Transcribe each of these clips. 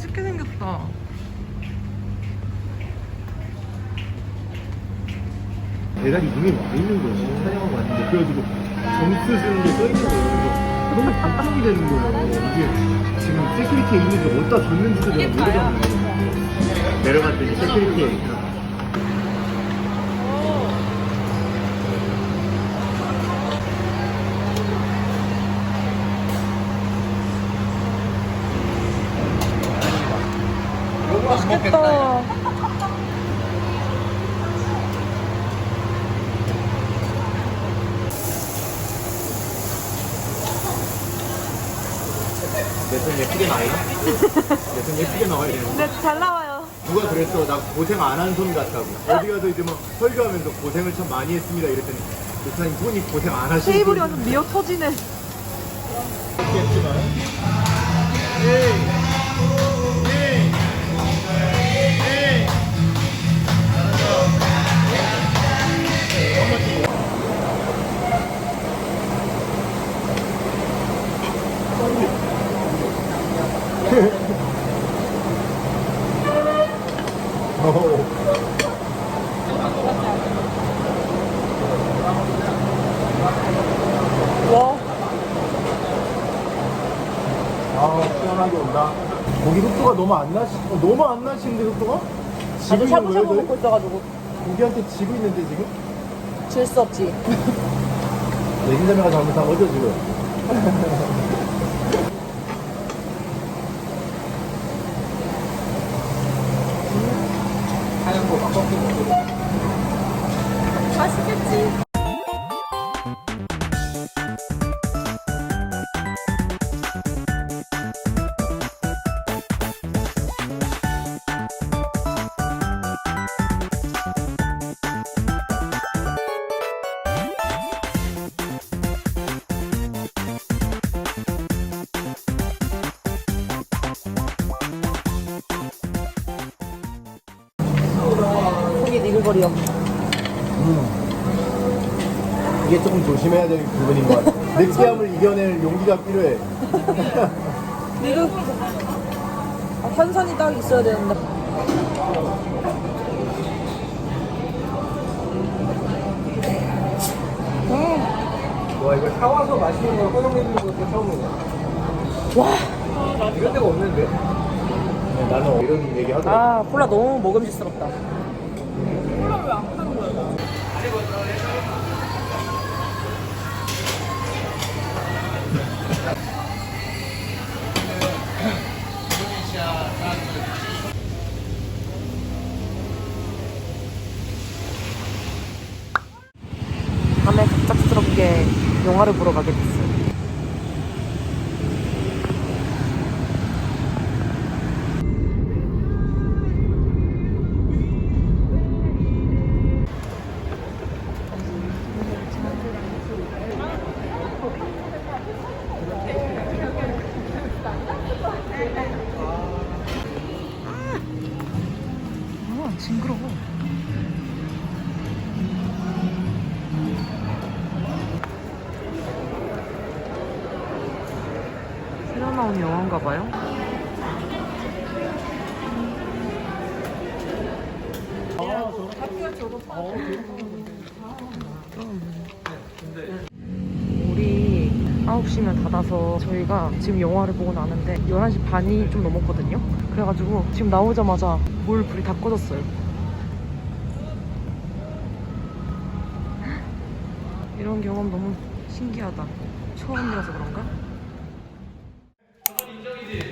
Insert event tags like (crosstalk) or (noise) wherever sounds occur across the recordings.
맛있게 생겼다. 배달이 이미 와 있는 거예요. 촬영하고 왔는데 그래가지고 점수 주는 게 써 있는 거예요. 그래서 너무 걱정이 되는 거예요. 이게 지금 세큐리티에 있는지 어디다 줬는지도 내가 모르잖아요. 내려갔더니 세큐리티에 있다. 맛있겠다. 내손 예쁘게 나와요? 내손 예쁘게 나와야 되는데. 네, 잘 나와요. 누가 그랬어? 나 고생 안 한 손 같다고. 어디 가서 이제 뭐 설교하면서 고생을 참 많이 했습니다 이랬더니 목사님 손이 고생 안 하시는 테이블이 완전 미어 터지네. 와, 시원하게 온다. 고기 속도가 너무 안 나시, 어, 너무 안 나시는데 속도가? 나도 지금 샤브샤브 왜 먹고 있어가지고 고기한테 지고 있는데 지금? 질 수 없지. (laughs) 내진자매가 잘못한 거죠 지금? 하얀 거 꺾기 먹고 맛있겠지. 손이 니글거려. 이게 조금 조심해야 될 부분인 것 같아. (laughs) 느끼함을 이겨낼 용기가 필요해. 니글 아, 환산이 딱 있어야 되는데. 와 이거 사와서 마시는 걸 허용해주는 것도 처음이네. 와. 이런 데가 없는데? 네, 나는 이런 얘기 하더라고. 아, 콜라 너무 먹음직스럽다. 영화를 보러 가게 나온 영화인가 봐요. 우리 9시면 닫아서 저희가 지금 영화를 보고 나는데 11시 반이 좀 넘었거든요. 그래가지고 지금 나오자마자 몰 불이 다 꺼졌어요. 이런 경험 너무 신기하다. 처음이라서 그런가?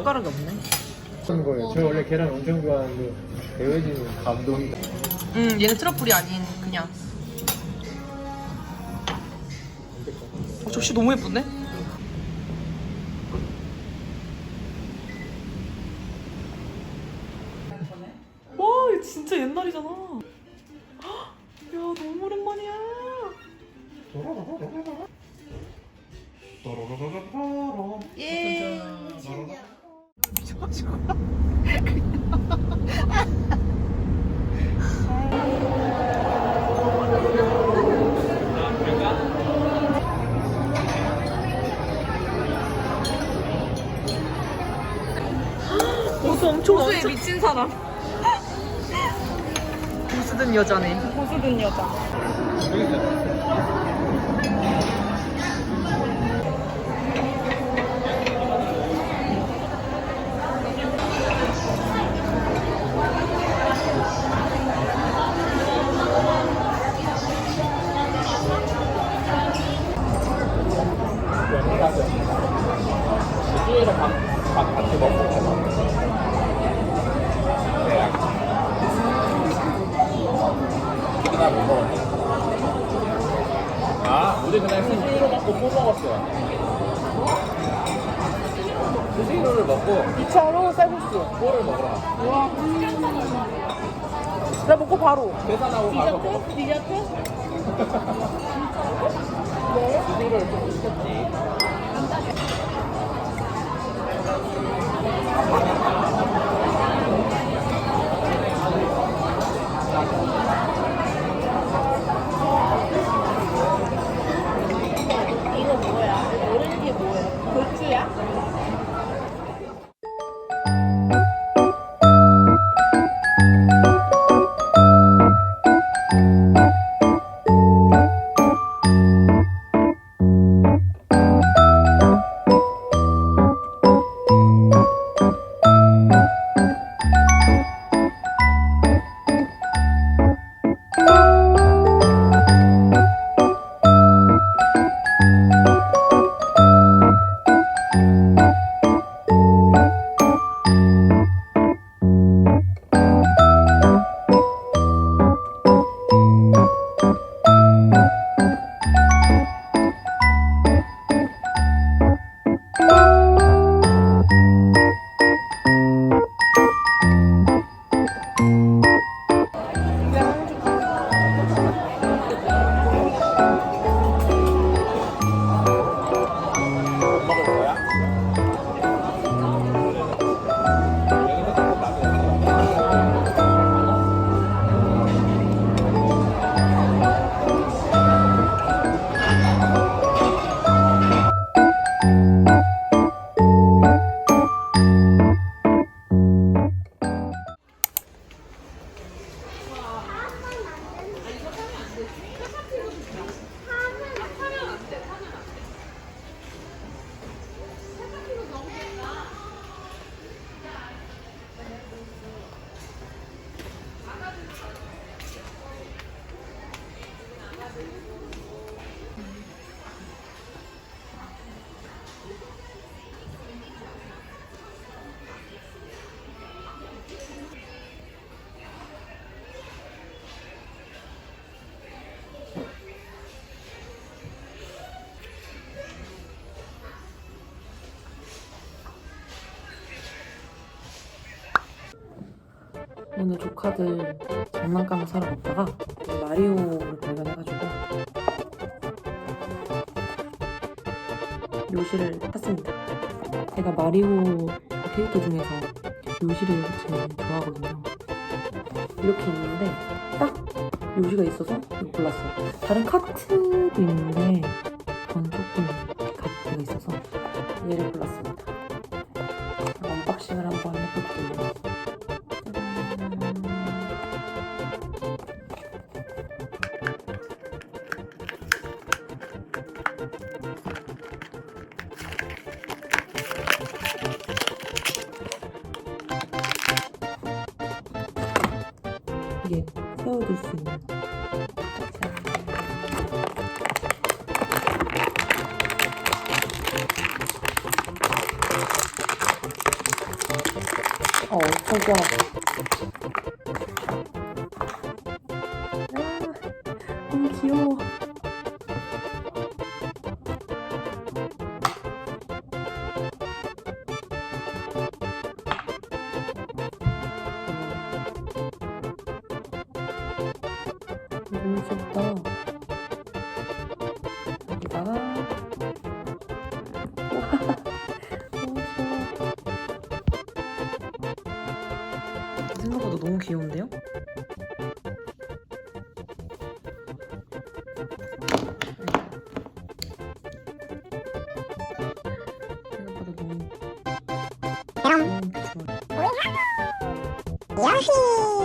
숟가락이 없네. 그런 거예요. 저 원래 계란 엄청 좋아하는데 그 배우진 감동이다. 음, 얘는 트러플이 아닌 그냥. 어, 접시 너무 예쁜데? 와, 이 진짜 옛날이잖아. (gasps) 야, 너무 오랜만이야. 고수 엄청 고수에 미친 사람. 고수든 여자네. 고수든 여자. 먹고 2차로 쌀국수. 뽀를 먹으러 갔어. 와. 나 먹고 바로. 계산하고 가서 먹었어. 디저트? 디저트? 스시로를 좀 시켰지. 오늘 조카들 장난감을 사러 갔다가 마리오를 발견해가지고 요시를 샀습니다. 제가 마리오 캐릭터 중에서 요시를 제일 좋아하거든요. 이렇게 있는데 딱 요시가 있어서 골랐어요. 다른 카트도 있는데 저는 조금 카트가 있어서 얘를 골랐습니다. 세워둘 수 있는 어, 엄청 귀여운데요? 생각보다 너무 너무 좋아요. 귀여